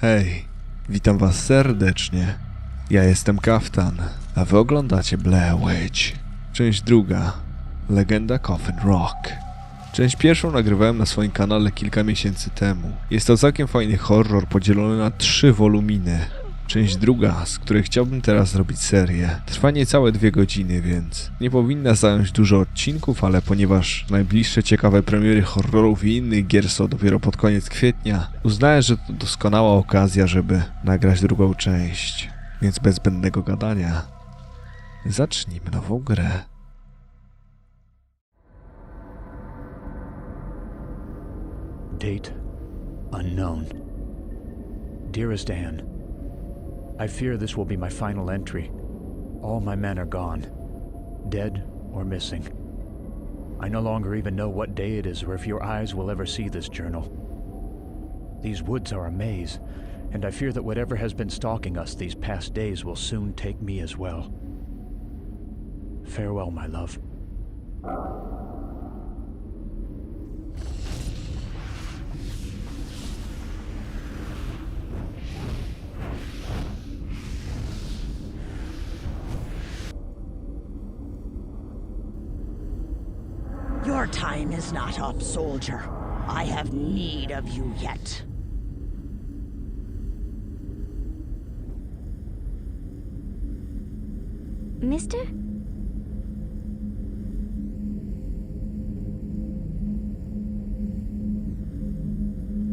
Hej, witam was serdecznie. Ja jestem Kaftan, a wy oglądacie Blair Witch. Część druga. Legenda Coffin Rock. Część pierwszą nagrywałem na swoim kanale kilka miesięcy temu. Jest to całkiem fajny horror podzielony na trzy woluminy. Część druga, z której chciałbym teraz zrobić serię. Trwa niecałe dwie godziny, więc nie powinna zająć dużo odcinków, ale ponieważ najbliższe ciekawe premiery horrorów i innych gier są dopiero pod koniec kwietnia, uznałem, że to doskonała okazja, żeby nagrać drugą część. Więc bez zbędnego gadania, zacznijmy nową grę. Date unknown. Dearest Anne, I fear this will be my final entry. All my men are gone, dead or missing. I no longer even know what day it is or if your eyes will ever see this journal. These woods are a maze, and I fear that whatever has been stalking us these past days will soon take me as well. Farewell, my love. Is not up, soldier. I have need of you yet. Mister?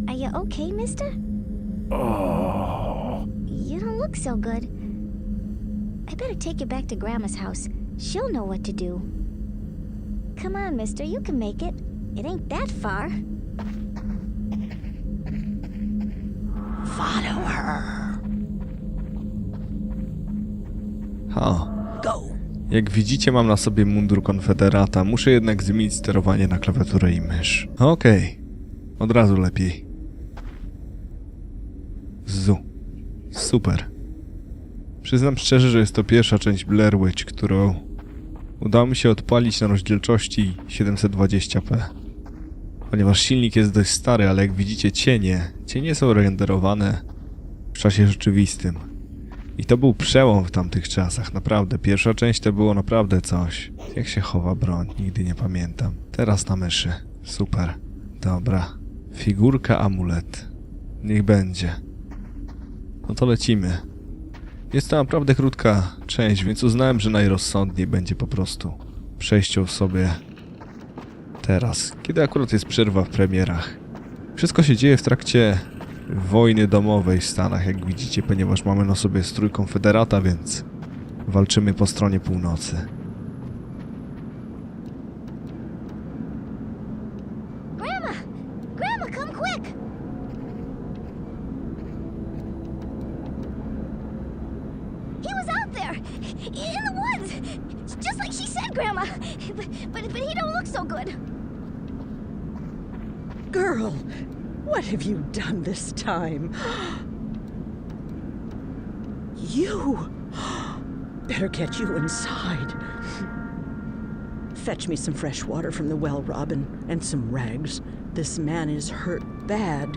Are you okay, mister? Oh. You don't look so good. I better take you back to Grandma's house. She'll know what to do. Come on, mister, you can make it. It ain't that far. Follow her. Ha. Go. Jak widzicie, mam na sobie mundur konfederata. Muszę jednak zmienić sterowanie na klawiaturę i mysz. Okej. Od razu lepiej. Zu. Super. Przyznam szczerze, że jest to pierwsza część Blair Witch, którą udało mi się odpalić na rozdzielczości 720p. Ponieważ silnik jest dość stary, ale jak widzicie cienie, cienie są renderowane w czasie rzeczywistym. I to był przełom w tamtych czasach, naprawdę. Pierwsza część to było naprawdę coś. Jak się chowa broń, nigdy nie pamiętam. Teraz na myszy. Super. Dobra. Figurka amulet. Niech będzie. No to lecimy. Jest to naprawdę krótka część, więc uznałem, że najrozsądniej będzie po prostu przejść ją sobie teraz, kiedy akurat jest przerwa w premierach. Wszystko się dzieje w trakcie wojny domowej w Stanach, jak widzicie, ponieważ mamy na sobie strój konfederata, więc walczymy po stronie północy. Grandma! Grandma, come quick! He was out there, in the woods, just like she said, Grandma. But, but, but he don't look so good. Girl, what have you done this time? You. Better get you inside. Fetch me some fresh water from the well, Robin, and some rags. This man is hurt bad.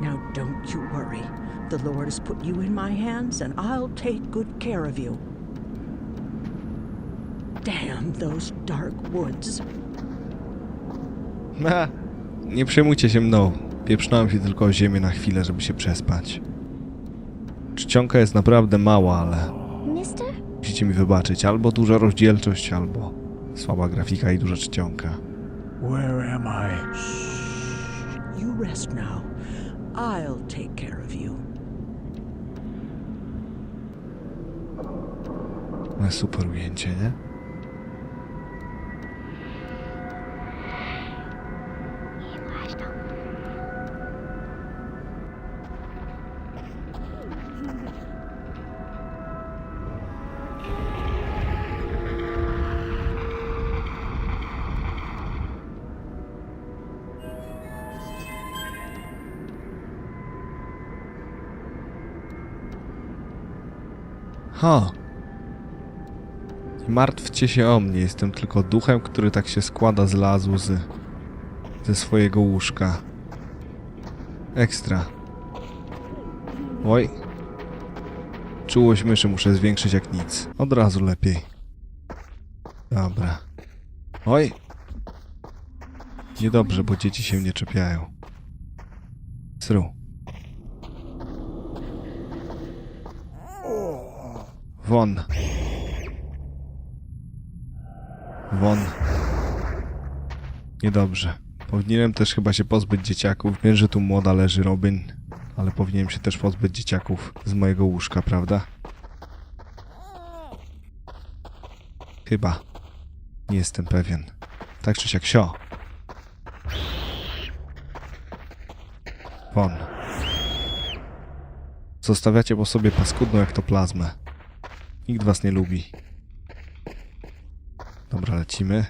Now, don't you worry. The Lord has put you in my hands, and I'll take good care of you. Damn those dark woods. Ha, nie przejmujcie się mną. Pieprznąłem się tylko o ziemię na chwilę, żeby się przespać. Czcionka jest naprawdę mała, ale? Musicie mi wybaczyć. Albo duża rozdzielczość, albo słaba grafika i duża czcionka. Where am I? You rest now. I'll take care of you. No super ujęcie, nie? Ha! Nie martwcie się o mnie, jestem tylko duchem, który tak się składa zlazł z... ze swojego łóżka. Ekstra. Oj. Czułość myszy muszę zwiększyć jak nic. Od razu lepiej. Dobra. Oj. Niedobrze, bo dzieci się nie czepiają. Sru. Won. Won. Niedobrze. Powinienem też chyba się pozbyć dzieciaków. Wiem, że tu młoda leży Robin, ale powinienem się też pozbyć dzieciaków z mojego łóżka, prawda? Chyba. Nie jestem pewien. Tak czy siak sio. Won. Zostawiacie po sobie paskudną jak to plazmę. Nikt was nie lubi. Dobra, lecimy.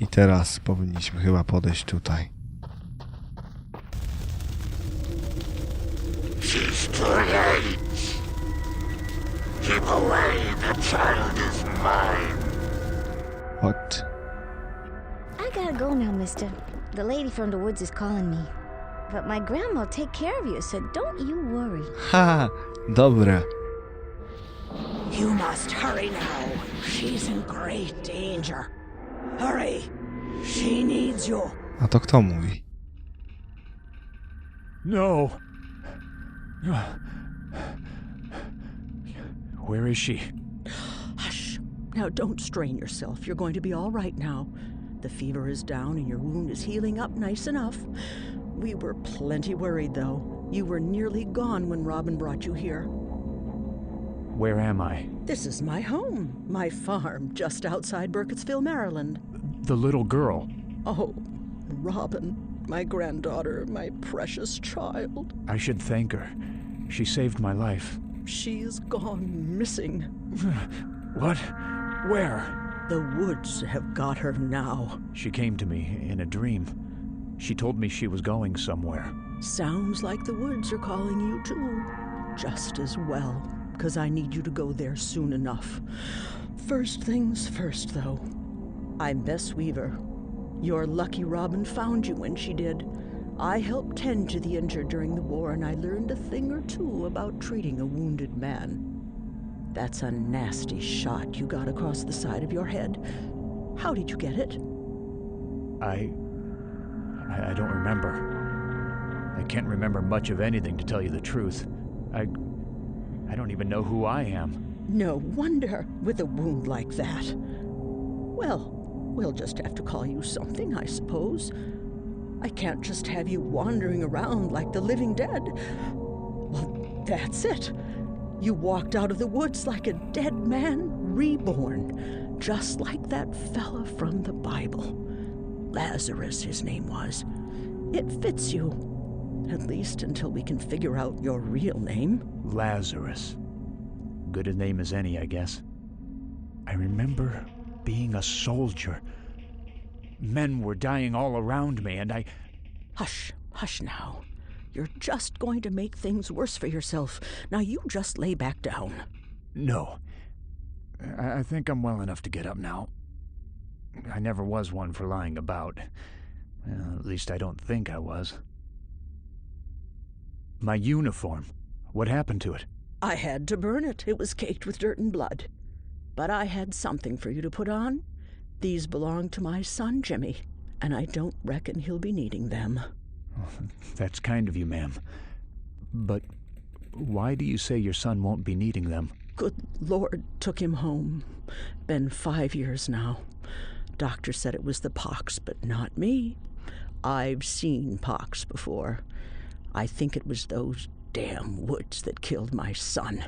I teraz powinniśmy chyba podejść tutaj. She's too late. Keep away, the child is mine. What? I gotta go now, mister. The lady from the woods is calling me. But my grandma will take care of you, so don't you worry. Ha! Dobre. You must hurry now. She's in great danger. Hurry. She needs you. A to kto mówi? No. Where is she? Hush. Now don't strain yourself. You're going to be all right now. The fever is down and your wound is healing up nice enough. We were plenty worried, though. You were nearly gone when Robin brought you here. Where am I? This is my home, my farm, just outside Burkittsville, Maryland. The little girl. Oh, Robin, my granddaughter, my precious child. I should thank her. She saved my life. She's gone missing. What? Where? The woods have got her now. She came to me in a dream. She told me she was going somewhere. Sounds like the woods are calling you too. Just as well, because I need you to go there soon enough. First things first, though. I'm Bess Weaver. Your lucky Robin found you when she did. I helped tend to the injured during the war, and I learned a thing or two about treating a wounded man. That's a nasty shot you got across the side of your head. How did you get it? I. I, don't remember. I can't remember much of anything to tell you the truth. I. I don't even know who I am. No wonder, with a wound like that. Well, we'll just have to call you something, I suppose. I can't just have you wandering around like the living dead. Well, that's it. You walked out of the woods like a dead man reborn, just like that fella from the Bible. Lazarus, his name was. It fits you. At least until we can figure out your real name. Lazarus. Good a name as any, I guess. I remember being a soldier. Men were dying all around me, and I. Hush, hush now. You're just going to make things worse for yourself. Now you just lay back down. No. I, I think I'm well enough to get up now. I never was one for lying about. Well, at least I don't think I was. My uniform. What happened to it? I had to burn it. It was caked with dirt and blood. But I had something for you to put on. These belong to my son, Jimmy, and I don't reckon he'll be needing them. That's kind of you, ma'am. But why do you say your son won't be needing them? Good Lord took him home. Been five years now. Doctor said it was the pox, but not me. I've seen pox before. I think it was those damn woods that killed my son.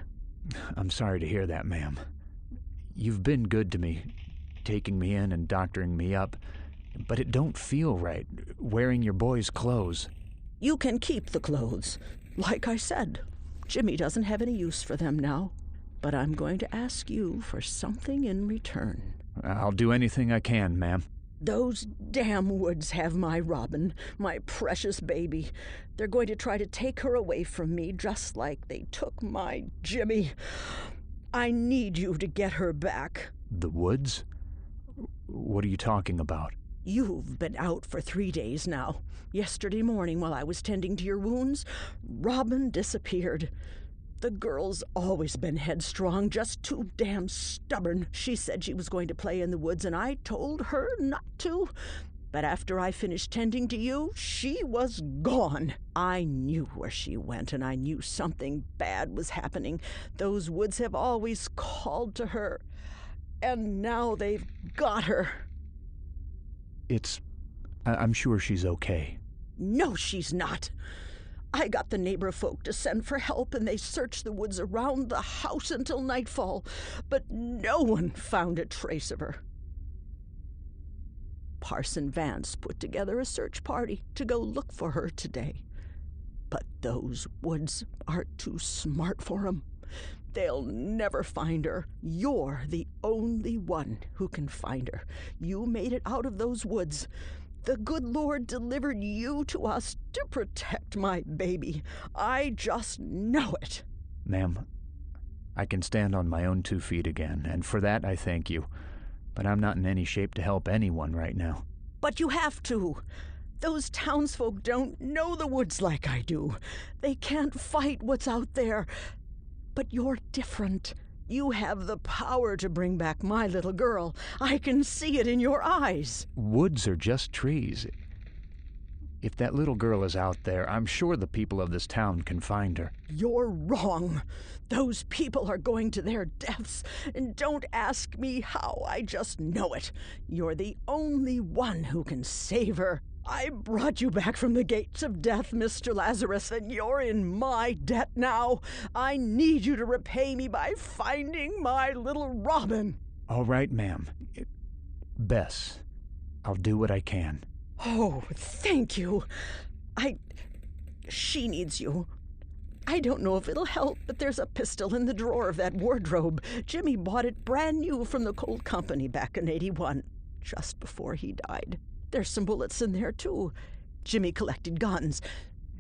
I'm sorry to hear that, ma'am. You've been good to me, taking me in and doctoring me up, but it don't feel right wearing your boy's clothes. You can keep the clothes. Like I said, Jimmy doesn't have any use for them now. But I'm going to ask you for something in return. I'll do anything I can, ma'am. Those damn woods have my Robin, my precious baby. They're going to try to take her away from me just like they took my Jimmy. I need you to get her back. The woods? What are you talking about? You've been out for three days now. Yesterday morning, while I was tending to your wounds, Robin disappeared. The girl's always been headstrong, just too damn stubborn. She said she was going to play in the woods, and I told her not to. But after I finished tending to you, she was gone. I knew where she went, and I knew something bad was happening. Those woods have always called to her, and now they've got her. It's. I- I'm sure she's okay. No, she's not. I got the neighbor folk to send for help, and they searched the woods around the house until nightfall, but no one found a trace of her. Parson Vance put together a search party to go look for her today. But those woods are too smart for 'em. They'll never find her. You're the only one who can find her. You made it out of those woods. The good Lord delivered you to us to protect my baby. I just know it. Ma'am, I can stand on my own two feet again, and for that I thank you. But I'm not in any shape to help anyone right now. But you have to. Those townsfolk don't know the woods like I do. They can't fight what's out there. But you're different. You have the power to bring back my little girl. I can see it in your eyes. Woods are just trees. If that little girl is out there, I'm sure the people of this town can find her. You're wrong. Those people are going to their deaths. And don't ask me how, I just know it. You're the only one who can save her. I brought you back from the gates of death, Mr. Lazarus, and you're in my debt now. I need you to repay me by finding my little Robin. All right, ma'am. Bess, I'll do what I can. Oh, thank you. I. She needs you. I don't know if it'll help, but there's a pistol in the drawer of that wardrobe. Jimmy bought it brand new from the Colt Company back in 81, just before he died. There's some bullets in there, too. Jimmy collected guns.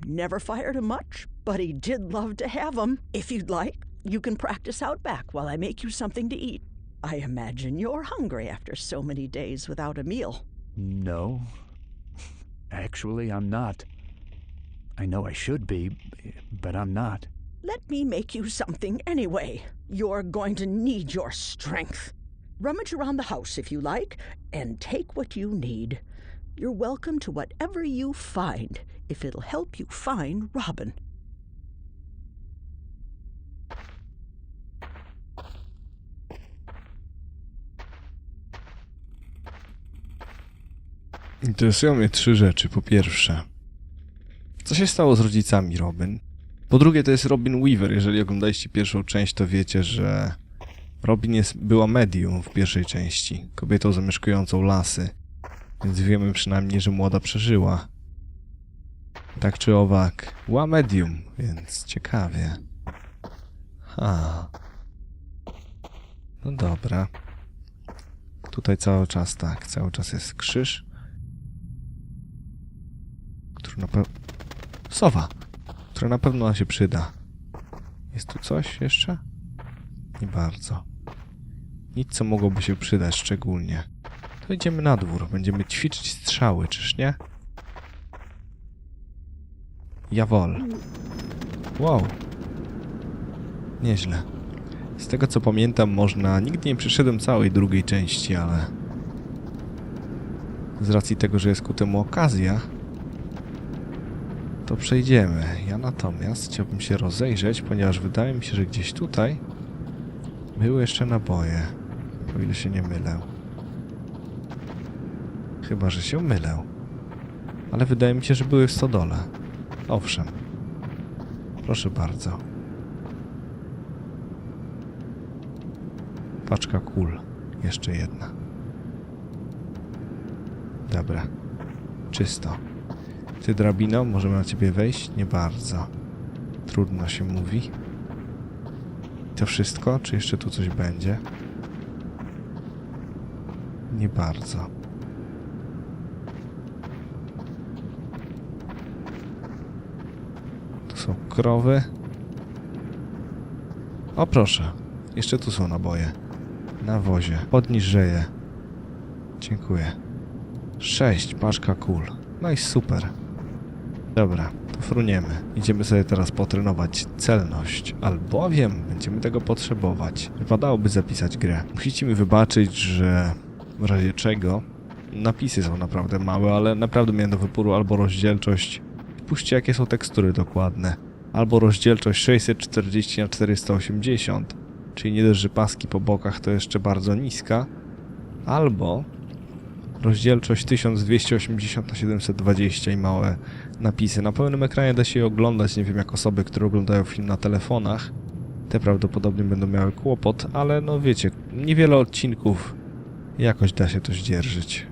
Never fired 'em much, but he did love to have 'em. If you'd like, you can practice out back while I make you something to eat. I imagine you're hungry after so many days without a meal. No. Actually, I'm not. I know I should be, but I'm not. Let me make you something anyway. You're going to need your strength. Rummage around the house if you like, and take what you need. You're welcome to whatever you find, if it'll help you find Robin. Interesują mnie trzy rzeczy. Po pierwsze, co się stało z rodzicami Robin? Po drugie, to jest Robin Weaver. Jeżeli oglądaliście pierwszą część, to wiecie, że Robin jest, była medium w pierwszej części, kobietą zamieszkującą lasy. Więc wiemy przynajmniej, że młoda przeżyła. Tak czy owak, była medium, więc ciekawie. Ha. No dobra. Tutaj cały czas tak, cały czas jest krzyż który na pewno... Sowa, która na pewno nam się przyda. Jest tu coś jeszcze? Nie bardzo. Nic, co mogłoby się przydać szczególnie. To idziemy na dwór. Będziemy ćwiczyć strzały, czyż nie? Jawol. Wow. Nieźle. Z tego co pamiętam można... Nigdy nie przeszedłem całej drugiej części, ale... Z racji tego, że jest ku temu okazja, to przejdziemy. Ja natomiast chciałbym się rozejrzeć, ponieważ wydaje mi się, że gdzieś tutaj były jeszcze naboje. O ile się nie mylę. Chyba, że się mylę. Ale wydaje mi się, że były w stodole. Owszem. Proszę bardzo. Paczka kul. Jeszcze jedna. Dobra. Czysto. Ty, drabino, możemy na ciebie wejść? Nie bardzo. Trudno się mówi. To wszystko? Czy jeszcze tu coś będzie? Nie bardzo. Tu są krowy. O proszę. Jeszcze tu są naboje. Na wozie. Podniż żyje. Dziękuję. Sześć, paczka kul. No i super. Dobra, to fruniemy. Idziemy sobie teraz potrenować celność, albowiem będziemy tego potrzebować. Wypadałoby zapisać grę. Musicie mi wybaczyć, że w razie czego napisy są naprawdę małe, ale naprawdę miałem do wyboru albo rozdzielczość. Spójrzcie jakie są tekstury dokładne. Albo rozdzielczość 640 na 480, czyli nie dość, że paski po bokach to jeszcze bardzo niska, albo rozdzielczość 1280 na 720 i małe napisy. Na pełnym ekranie da się je oglądać, nie wiem jak osoby, które oglądają film na telefonach. Te prawdopodobnie będą miały kłopot, ale no wiecie, niewiele odcinków jakoś da się to zdzierżyć.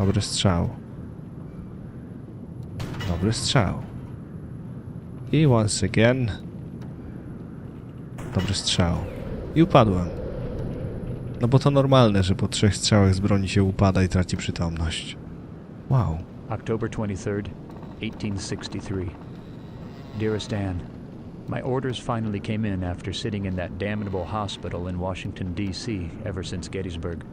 Dobry strzał. Dobry strzał. I once again. Dobry strzał. I upadłem. No bo to normalne, że po trzech strzałach z broni się upada i traci przytomność. Wow. October 23rd, 1863. Dearest Anne, my orders finally came in after sitting in that damnable hospital in Washington, D.C. ever since Gettysburg.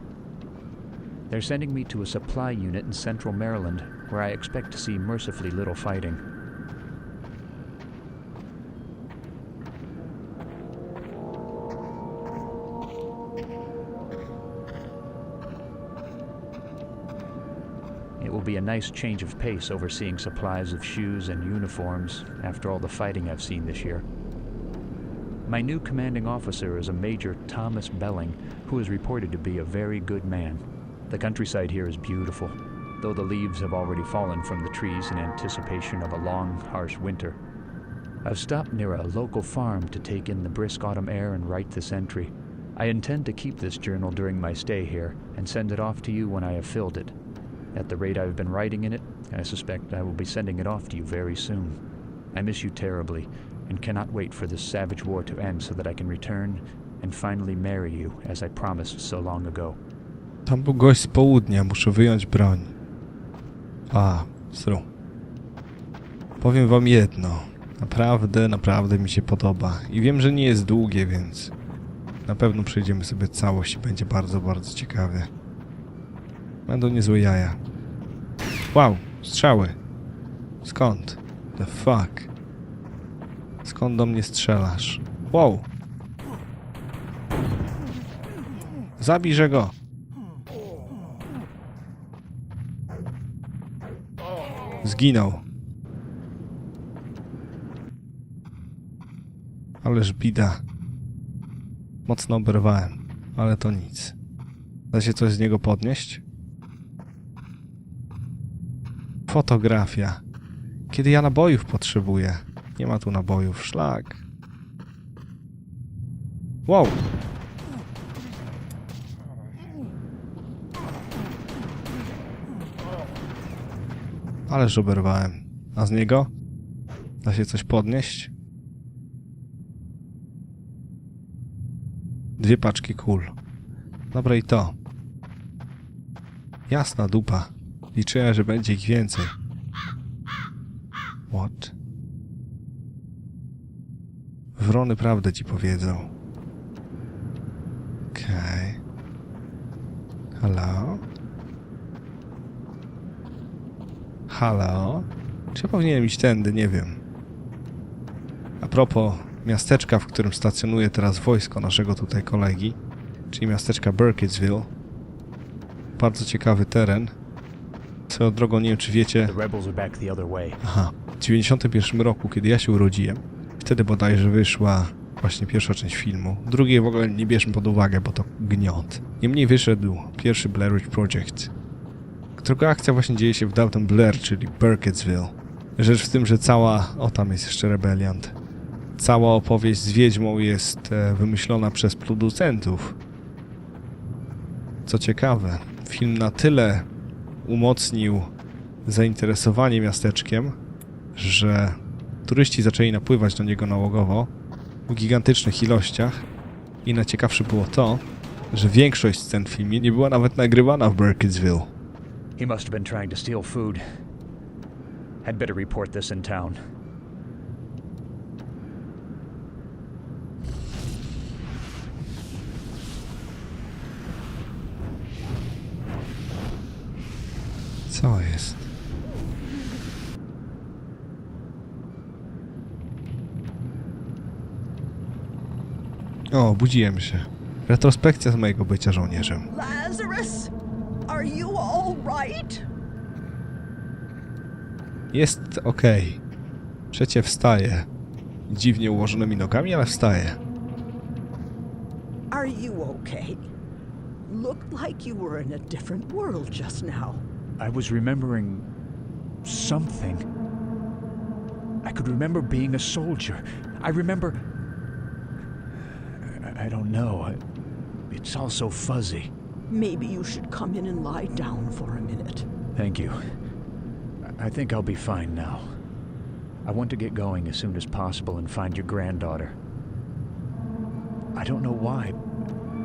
They're sending me to a supply unit in central Maryland where I expect to see mercifully little fighting. It will be a nice change of pace overseeing supplies of shoes and uniforms after all the fighting I've seen this year. My new commanding officer is a Major Thomas Belling, who is reported to be a very good man. The countryside here is beautiful, though the leaves have already fallen from the trees in anticipation of a long, harsh winter. I've stopped near a local farm to take in the brisk autumn air and write this entry. I intend to keep this journal during my stay here and send it off to you when I have filled it. At the rate I've been writing in it, I suspect I will be sending it off to you very soon. I miss you terribly and cannot wait for this savage war to end so that I can return and finally marry you as I promised so long ago. Tam był gość z południa, muszę wyjąć broń. A, sru. Powiem wam jedno. Naprawdę, naprawdę mi się podoba. I wiem, że nie jest długie, więc na pewno przejdziemy sobie całość i będzie bardzo, bardzo ciekawie. Będą niezłe jaja. Wow, strzały. Skąd? The fuck? Skąd do mnie strzelasz? Wow. Zabijże go. Zginął. Ależ bida. Mocno oberwałem, ale to nic. Da się coś z niego podnieść? Fotografia. Kiedy ja nabojów potrzebuję. Nie ma tu nabojów. Szlak. Wow. Ależ oberwałem. A z niego? Da się coś podnieść? Dwie paczki kul. Dobra i to. Jasna dupa. Liczyłem, że będzie ich więcej. What? Wrony prawdę ci powiedzą. Okej. Okay. Halo? Halo? Czy ja powinienem iść tędy? Nie wiem. A propos miasteczka, w którym stacjonuje teraz wojsko naszego tutaj kolegi, czyli miasteczka Burkittsville. Bardzo ciekawy teren. Swoją drogą, nie wiem czy wiecie. Aha. W 91 roku, kiedy ja się urodziłem, wtedy bodajże wyszła właśnie pierwsza część filmu. Drugiej w ogóle nie bierzmy pod uwagę, bo to gniot. Niemniej wyszedł pierwszy Blair Witch Project, którego akcja właśnie dzieje się w Downton Blair, czyli Burkittsville. Rzecz w tym, że cała... O, tam jest jeszcze rebeliant. Cała opowieść z Wiedźmą jest e, wymyślona przez producentów. Co ciekawe, film na tyle umocnił zainteresowanie miasteczkiem, że turyści zaczęli napływać do niego nałogowo w gigantycznych ilościach i najciekawsze było to, że większość scen w filmie nie była nawet nagrywana w Burkittsville. He must have been trying to steal food. Had better report this in town. Co jest? O, budziłem się. Retrospekcja z mojego bycia żołnierzem. Lazarus, are you all right? Jest okej. Przecie wstaje. Dziwnie ułożonymi nogami, ale wstaje. Are you okay? Looked like you were in a different world just now. I was remembering something. I could remember being a soldier. I remember. I, I don't know. It's all so fuzzy. Maybe you should come in and lie down for a minute. Thank you. I- think I'll be fine now. I want to get going as soon as possible and find your granddaughter. I don't know why,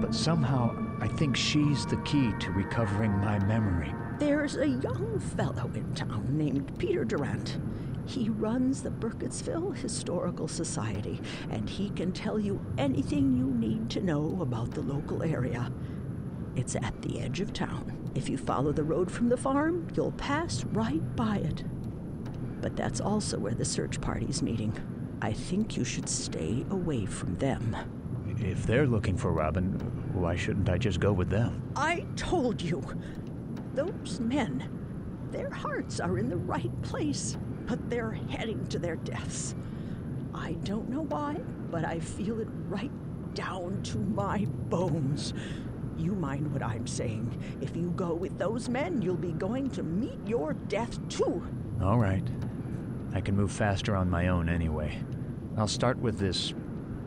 but somehow I think she's the key to recovering my memory. There's a young fellow in town named Peter Durant. He runs the Burkittsville Historical Society, and he can tell you anything you need to know about the local area. It's at the edge of town. If you follow the road from the farm, you'll pass right by it. But that's also where the search party's meeting. I think you should stay away from them. If they're looking for Robin, why shouldn't I just go with them? I told you. Those men, their hearts are in the right place, but they're heading to their deaths. I don't know why, but I feel it right down to my bones. You mind what I'm saying. If you go with those men, you'll be going to meet your death too. All right. I can move faster on my own anyway. I'll start with this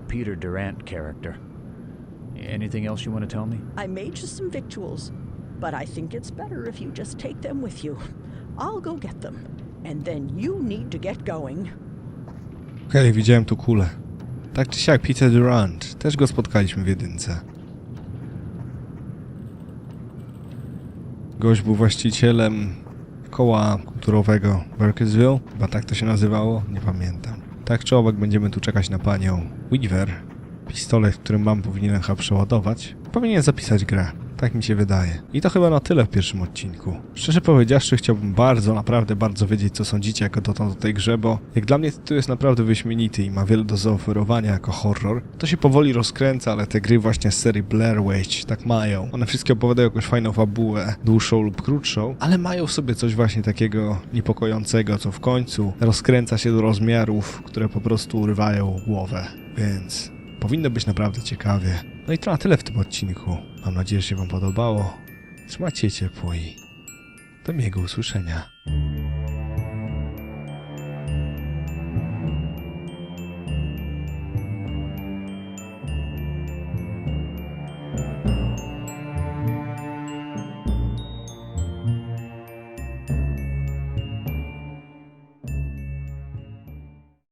Peter Durant character. Anything else you want to tell me? I made you some victuals, but I think it's better if you just take them with you. I'll go get them, and then you need to get going. Okej, widziałem tu kulę. Tak czy siak, Peter Durant. Też go spotkaliśmy w jedynce. Gość był właścicielem koła kulturowego Burkittsville. Chyba tak to się nazywało, nie pamiętam. Tak czy owak będziemy tu czekać na panią Weaver. Pistolet, który mam powinienem chyba przeładować. Powinien zapisać grę. Tak mi się wydaje. I to chyba na tyle w pierwszym odcinku. Szczerze powiedziawszy, chciałbym bardzo, naprawdę bardzo wiedzieć, co sądzicie jako dotąd o tej grze, bo jak dla mnie tytuł jest naprawdę wyśmienity i ma wiele do zaoferowania jako horror. To się powoli rozkręca, ale te gry właśnie z serii Blair Witch tak mają. One wszystkie opowiadają jakąś fajną fabułę, dłuższą lub krótszą, ale mają w sobie coś właśnie takiego niepokojącego, co w końcu rozkręca się do rozmiarów, które po prostu urywają głowę. Więc powinno być naprawdę ciekawie. No i to na tyle w tym odcinku. Mam nadzieję, że się Wam podobało. Trzymajcie ciepło i do miłego usłyszenia.